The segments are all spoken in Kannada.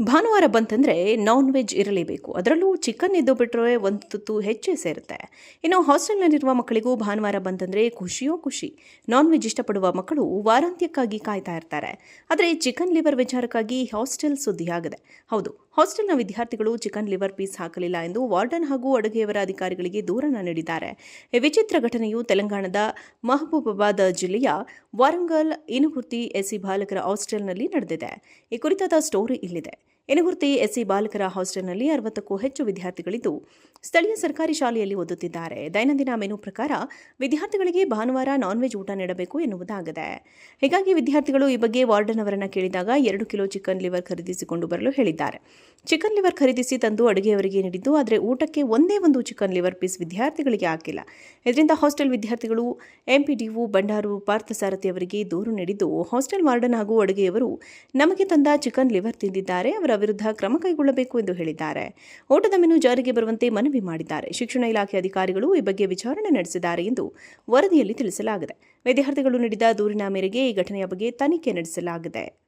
ಭಾನುವಾರ ಬಂತಂದರೆ ನಾನ್ ವೆಜ್ ಇರಲೇಬೇಕು. ಅದರಲ್ಲೂ ಚಿಕನ್ ಇದ್ದು ಬಿಟ್ಟರೆ ಒಂದು ತುತ್ತು ಹೆಚ್ಚೇ ಸೇರುತ್ತೆ. ಇನ್ನು ಹಾಸ್ಟೆಲ್ನಲ್ಲಿರುವ ಮಕ್ಕಳಿಗೂ ಭಾನುವಾರ ಬಂತಂದರೆ ಖುಷಿಯೋ ಖುಷಿ. ನಾನ್ ವೆಜ್ ಇಷ್ಟಪಡುವ ಮಕ್ಕಳು ವಾರಾಂತ್ಯಕ್ಕಾಗಿ ಕಾಯ್ತಾ ಇರ್ತಾರೆ. ಆದರೆ ಚಿಕನ್ ಲಿವರ್ ವಿಚಾರಕ್ಕಾಗಿ ಹಾಸ್ಟೆಲ್ ಸುದ್ದಿಯಾಗಿದೆ ಹೌದು ಹಾಸ್ಟೆಲ್ನ ವಿದ್ಯಾರ್ಥಿಗಳು ಚಿಕನ್ ಲಿವರ್ ಪೀಸ್ ಹಾಕಲಿಲ್ಲ ಎಂದು ವಾರ್ಡನ್ ಹಾಗೂ ಅಡುಗೆಯವರ ಅಧಿಕಾರಿಗಳಿಗೆ ದೂರನ ನೀಡಿದ್ದಾರೆ. ವಿಚಿತ್ರ ಘಟನೆಯು ತೆಲಂಗಾಣದ ಮಹಬೂಬಾಬಾದ್ ಜಿಲ್ಲೆಯ ವಾರಂಗಲ್, ಇನುಗುರ್ತಿ, ಎಸ್ಸಿ ಬಾಲಕರ ಹಾಸ್ಟೆಲ್ನಲ್ಲಿ ನಡೆದಿದೆ. ಈ ಕುರಿತಾದ ಸ್ಟೋರಿ ಇಲ್ಲಿದೆ. ಎನಗುರ್ತಿ ಎಸ್ಸಿ ಬಾಲಕರ ಹಾಸ್ಟೆಲ್ನಲ್ಲಿ ಅರವತ್ತಕ್ಕೂ ಹೆಚ್ಚು ವಿದ್ಯಾರ್ಥಿಗಳಿದ್ದು ಸ್ಥಳೀಯ ಸರ್ಕಾರಿ ಶಾಲೆಯಲ್ಲಿ ಓದುತ್ತಿದ್ದಾರೆ. ದೈನಂದಿನ ಮೆನು ಪ್ರಕಾರ ವಿದ್ಯಾರ್ಥಿಗಳಿಗೆ ಭಾನುವಾರ ನಾನ್ ವೆಜ್ ಊಟ ನೀಡಬೇಕು ಎನ್ನುವುದಾಗಿದೆ. ಹೀಗಾಗಿ ವಿದ್ಯಾರ್ಥಿಗಳು ಈ ಬಗ್ಗೆ ವಾರ್ಡನ್ ಅವರನ್ನು ಕೇಳಿದಾಗ ಎರಡು ಕಿಲೋ ಚಿಕನ್ ಲಿವರ್ ಖರೀದಿಸಿಕೊಂಡು ಬರಲು ಹೇಳಿದ್ದಾರೆ. ಚಿಕನ್ ಲಿವರ್ ಖರೀದಿಸಿ ತಂದು ಅಡುಗೆಯವರಿಗೆ ನೀಡಿದ್ದು, ಆದರೆ ಊಟಕ್ಕೆ ಒಂದೇ ಒಂದು ಚಿಕನ್ ಲಿವರ್ ಪೀಸ್ ವಿದ್ಯಾರ್ಥಿಗಳಿಗೆ ಹಾಕಿಲ್ಲ. ಇದರಿಂದ ಹಾಸ್ಟೆಲ್ ವಿದ್ಯಾರ್ಥಿಗಳು ಎಂಪಿಡಿಒ ಬಂಡಾರು, ಪಾರ್ಥಸಾರಥಿ ಅವರಿಗೆ ದೂರು ನೀಡಿದ್ದು, ಹಾಸ್ಟೆಲ್ ವಾರ್ಡನ್ ಹಾಗೂ ಅಡುಗೆಯವರು ನಮಗೆ ತಂದ ಚಿಕನ್ ಲಿವರ್ ತಿಂದಿದ್ದಾರೆ. ಅವರ ವಿರುದ್ಧ ಕ್ರಮ ಕೈಗೊಳ್ಳಬೇಕು ಎಂದು ಹೇಳಿದ್ದಾರೆ. ಓಟದ ಮೆನು ಜಾರಿಗೆ ಬರುವಂತೆ ಮನವಿ ಮಾಡಿದ್ದಾರೆ. ಶಿಕ್ಷಣ ಇಲಾಖೆ ಅಧಿಕಾರಿಗಳು ಈ ಬಗ್ಗೆ ವಿಚಾರಣೆ ನಡೆಸಿದ್ದಾರೆ ಎಂದು ವರದಿಯಲ್ಲಿ ತಿಳಿಸಲಾಗಿದೆ. ವಿದ್ಯಾರ್ಥಿಗಳು ನೀಡಿದ ದೂರಿನ ಮೇರೆಗೆ ಈ ಘಟನೆಯ ಬಗ್ಗೆ ತನಿಖೆ ನಡೆಸಲಾಗಿದೆ.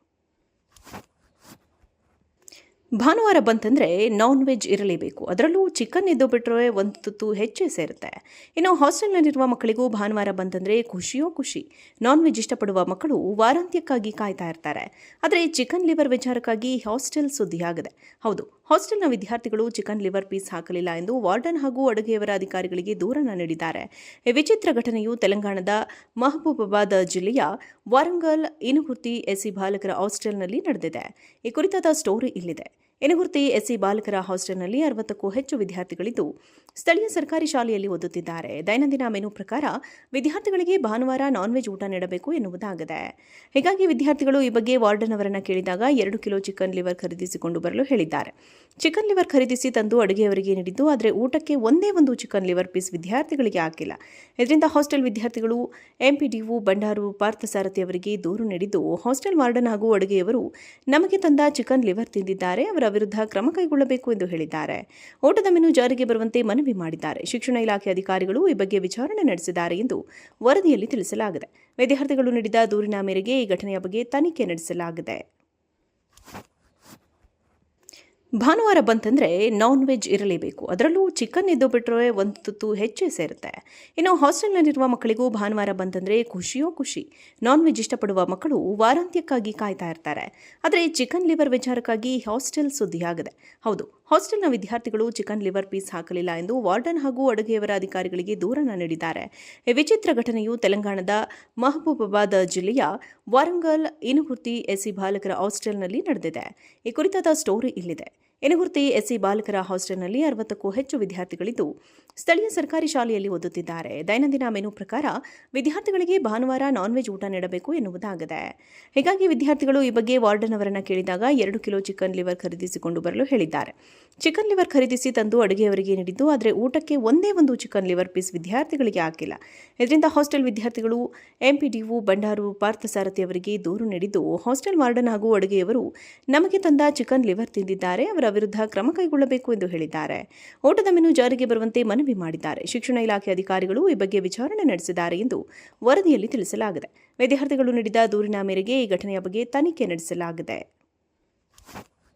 ಭಾನುವಾರ ಬಂತಂದರೆ ನಾನ್ ವೆಜ್ ಇರಲೇಬೇಕು. ಅದರಲ್ಲೂ ಚಿಕನ್ ಎದ್ದು ಬಿಟ್ಟರೆ ಒಂದು ತುತ್ತು ಹೆಚ್ಚೇ ಸೇರುತ್ತೆ. ಇನ್ನು ಹಾಸ್ಟೆಲ್ನಲ್ಲಿರುವ ಮಕ್ಕಳಿಗೂ ಭಾನುವಾರ ಬಂತಂದರೆ ಖುಷಿಯೋ ಖುಷಿ. ನಾನ್ ವೆಜ್ ಇಷ್ಟಪಡುವ ಮಕ್ಕಳು ವಾರಾಂತ್ಯಕ್ಕಾಗಿ ಕಾಯ್ತಾ ಇರ್ತಾರೆ. ಆದರೆ ಚಿಕನ್ ಲಿವರ್ ವಿಚಾರಕ್ಕಾಗಿ ಹಾಸ್ಟೆಲ್ ಸುದ್ದಿಯಾಗಿದೆ ಹೌದು ಹಾಸ್ಟೆಲ್ನ ವಿದ್ಯಾರ್ಥಿಗಳು ಚಿಕನ್ ಲಿವರ್ ಪೀಸ್ ಹಾಕಲಿಲ್ಲ ಎಂದು ವಾರ್ಡನ್ ಹಾಗೂ ಅಡುಗೆಯವರ ಅಧಿಕಾರಿಗಳಿಗೆ ದೂರನ ನೀಡಿದ್ದಾರೆ. ವಿಚಿತ್ರ ಘಟನೆಯು ತೆಲಂಗಾಣದ ಮಹಬೂಬಾಬಾದ್ ಜಿಲ್ಲೆಯ ವಾರಂಗಲ್ ಇನುಗುರ್ತಿ ಎಸ್ಸಿ ಬಾಲಕರ ಹಾಸ್ಟೆಲ್ನಲ್ಲಿ ನಡೆದಿದೆ. ಈ ಕುರಿತಾದ ಸ್ಟೋರಿ ಇಲ್ಲಿದೆ. ಎನಗುರ್ತಿ ಎಸ್ಸಿ ಬಾಲಕರ ಹಾಸ್ಟೆಲ್ನಲ್ಲಿ ಅರವತ್ತಕ್ಕೂ ಹೆಚ್ಚು ವಿದ್ಯಾರ್ಥಿಗಳಿದ್ದು ಸ್ಥಳೀಯ ಸರ್ಕಾರಿ ಶಾಲೆಯಲ್ಲಿ ಓದುತ್ತಿದ್ದಾರೆ. ದೈನಂದಿನ ಮೆನು ಪ್ರಕಾರ ವಿದ್ಯಾರ್ಥಿಗಳಿಗೆ ಭಾನುವಾರ ನಾನ್ ವೆಜ್ ಊಟ ನೀಡಬೇಕು ಎನ್ನುವುದಾಗಿದೆ. ಹೀಗಾಗಿ ವಿದ್ಯಾರ್ಥಿಗಳು ಈ ಬಗ್ಗೆ ವಾರ್ಡನ್ ಅವರನ್ನು ಕೇಳಿದಾಗ ಎರಡು ಕಿಲೋ ಚಿಕನ್ ಲಿವರ್ ಖರೀದಿಸಿಕೊಂಡು ಬರಲು ಹೇಳಿದ್ದಾರೆ. ಚಿಕನ್ ಲಿವರ್ ಖರೀದಿಸಿ ತಂದು ಅಡುಗೆಯವರಿಗೆ ನೀಡಿದ್ದು, ಆದರೆ ಊಟಕ್ಕೆ ಒಂದೇ ಒಂದು ಚಿಕನ್ ಲಿವರ್ ಪೀಸ್ ವಿದ್ಯಾರ್ಥಿಗಳಿಗೆ ಹಾಕಿಲ್ಲ. ಇದರಿಂದ ಹಾಸ್ಟೆಲ್ ವಿದ್ಯಾರ್ಥಿಗಳು ಎಂಪಿಡಿಒ ಬಂಡಾರು, ಪಾರ್ಥಸಾರಥಿ ಅವರಿಗೆ ದೂರು ನೀಡಿದ್ದು, ಹಾಸ್ಟೆಲ್ ವಾರ್ಡನ್ ಹಾಗೂ ಅಡುಗೆಯವರು ನಮಗೆ ತಂದ ಚಿಕನ್ ಲಿವರ್ ತಿಂದಿದ್ದಾರೆ. ಅವರ ವಿರುದ್ಧ ಕ್ರಮ ಕೈಗೊಳ್ಳಬೇಕು ಎಂದು ಹೇಳಿದ್ದಾರೆ. ಓಟದ ಮೆನು ಜಾರಿಗೆ ಬರುವಂತೆ ಮನವಿ ಮಾಡಿದ್ದಾರೆ. ಶಿಕ್ಷಣ ಇಲಾಖೆ ಅಧಿಕಾರಿಗಳು ಈ ಬಗ್ಗೆ ವಿಚಾರಣೆ ನಡೆಸಿದ್ದಾರೆ ಎಂದು ವರದಿಯಲ್ಲಿ ತಿಳಿಸಲಾಗಿದೆ. ವಿದ್ಯಾರ್ಥಿಗಳು ನೀಡಿದ ದೂರಿನ ಮೇರೆಗೆ ಈ ಘಟನೆಯ ಬಗ್ಗೆ ತನಿಖೆ ನಡೆಸಲಾಗಿದೆ. ಭಾನುವಾರ ಬಂತಂದರೆ ನಾನ್ ವೆಜ್ ಇರಲೇಬೇಕು. ಅದರಲ್ಲೂ ಚಿಕನ್ ಇದ್ದು ಬಿಟ್ಟರೆ ಒಂದು ತುತ್ತು ಹೆಚ್ಚೇ ಸೇರುತ್ತೆ. ಇನ್ನು ಹಾಸ್ಟೆಲ್ನಲ್ಲಿರುವ ಮಕ್ಕಳಿಗೂ ಭಾನುವಾರ ಬಂತಂದರೆ ಖುಷಿಯೋ ಖುಷಿ. ನಾನ್ ವೆಜ್ ಇಷ್ಟಪಡುವ ಮಕ್ಕಳು ವಾರಾಂತ್ಯಕ್ಕಾಗಿ ಕಾಯ್ತಾ ಇರ್ತಾರೆ. ಆದರೆ ಚಿಕನ್ ಲಿವರ್ ವಿಚಾರಕ್ಕಾಗಿ ಹಾಸ್ಟೆಲ್ ಸುದ್ದಿಯಾಗಿದೆ ಹೌದು ಹಾಸ್ಟೆಲ್ನ ವಿದ್ಯಾರ್ಥಿಗಳು ಚಿಕನ್ ಲಿವರ್ ಪೀಸ್ ಹಾಕಲಿಲ್ಲ ಎಂದು ವಾರ್ಡನ್ ಹಾಗೂ ಅಡುಗೆಯವರ ಅಧಿಕಾರಿಗಳಿಗೆ ದೂರನ ನೀಡಿದ್ದಾರೆ. ವಿಚಿತ್ರ ಘಟನೆಯು ತೆಲಂಗಾಣದ ಮಹಬೂಬಾಬಾದ್ ಜಿಲ್ಲೆಯ ವಾರಂಗಲ್, ಇನುಗುರ್ತಿ, ಎಸ್ಸಿ ಬಾಲಕರ ಹಾಸ್ಟೆಲ್ನಲ್ಲಿ ನಡೆದಿದೆ. ಈ ಕುರಿತಾದ ಸ್ಟೋರಿ ಇಲ್ಲಿದೆ. ಎನಗುರ್ತಿ ಎಸ್ಸಿ ಬಾಲಕರ ಹಾಸ್ಟೆಲ್ನಲ್ಲಿ ಅರವತ್ತಕ್ಕೂ ಹೆಚ್ಚು ವಿದ್ಯಾರ್ಥಿಗಳಿದ್ದು ಸ್ಥಳೀಯ ಸರ್ಕಾರಿ ಶಾಲೆಯಲ್ಲಿ ಓದುತ್ತಿದ್ದಾರೆ. ದೈನಂದಿನ ಮೆನು ಪ್ರಕಾರ ವಿದ್ಯಾರ್ಥಿಗಳಿಗೆ ಭಾನುವಾರ ನಾನ್ ವೆಜ್ ಊಟ ನೀಡಬೇಕು ಎನ್ನುವುದಾಗಿದೆ. ಹೀಗಾಗಿ ವಿದ್ಯಾರ್ಥಿಗಳು ಈ ಬಗ್ಗೆ ವಾರ್ಡನ್ ಅವರನ್ನು ಕೇಳಿದಾಗ ಎರಡು ಕಿಲೋ ಚಿಕನ್ ಲಿವರ್ ಖರೀದಿಸಿಕೊಂಡು ಬರಲು ಹೇಳಿದ್ದಾರೆ. ಚಿಕನ್ ಲಿವರ್ ಖರೀದಿಸಿ ತಂದು ಅಡುಗೆಯವರಿಗೆ ನೀಡಿದ್ದು, ಆದರೆ ಊಟಕ್ಕೆ ಒಂದೇ ಒಂದು ಚಿಕನ್ ಲಿವರ್ ಪೀಸ್ ವಿದ್ಯಾರ್ಥಿಗಳಿಗೆ ಹಾಕಿಲ್ಲ. ಇದರಿಂದ ಹಾಸ್ಟೆಲ್ ವಿದ್ಯಾರ್ಥಿಗಳು ಎಂಪಿಡಿಒ ಬಂಡಾರು, ಪಾರ್ಥಸಾರಥಿ ಅವರಿಗೆ ದೂರು ನೀಡಿದ್ದು. ಹಾಸ್ಟೆಲ್ ವಾರ್ಡನ್ ಹಾಗೂ ಅಡುಗೆಯವರು ನಮಗೆ ತಂದ ಚಿಕನ್ ಲಿವರ್ ತಿಂದಿದ್ದಾರೆ, ಅವರ ವಿರುದ್ಧ ಕ್ರಮ ಕೈಗೊಳ್ಳಬೇಕು ಎಂದು ಹೇಳಿದ್ದಾರೆ. ಊಟದ ಮೆನು ಜಾರಿಗೆ ಬರುವಂತೆ ಮನವಿ ಮಾಡಿದ್ದಾರೆ. ಶಿಕ್ಷಣ ಇಲಾಖೆ ಅಧಿಕಾರಿಗಳು ಈ ಬಗ್ಗೆ ವಿಚಾರಣೆ ನಡೆಸಿದ್ದಾರೆ ಎಂದು ವರದಿಯಲ್ಲಿ ತಿಳಿಸಲಾಗಿದೆ. ವಿದ್ಯಾರ್ಥಿಗಳು ನೀಡಿದ ದೂರಿನ ಮೇರೆಗೆ ಈ ಘಟನೆಯ ಬಗ್ಗೆ ತನಿಖೆ ನಡೆಸಲಾಗಿದೆ.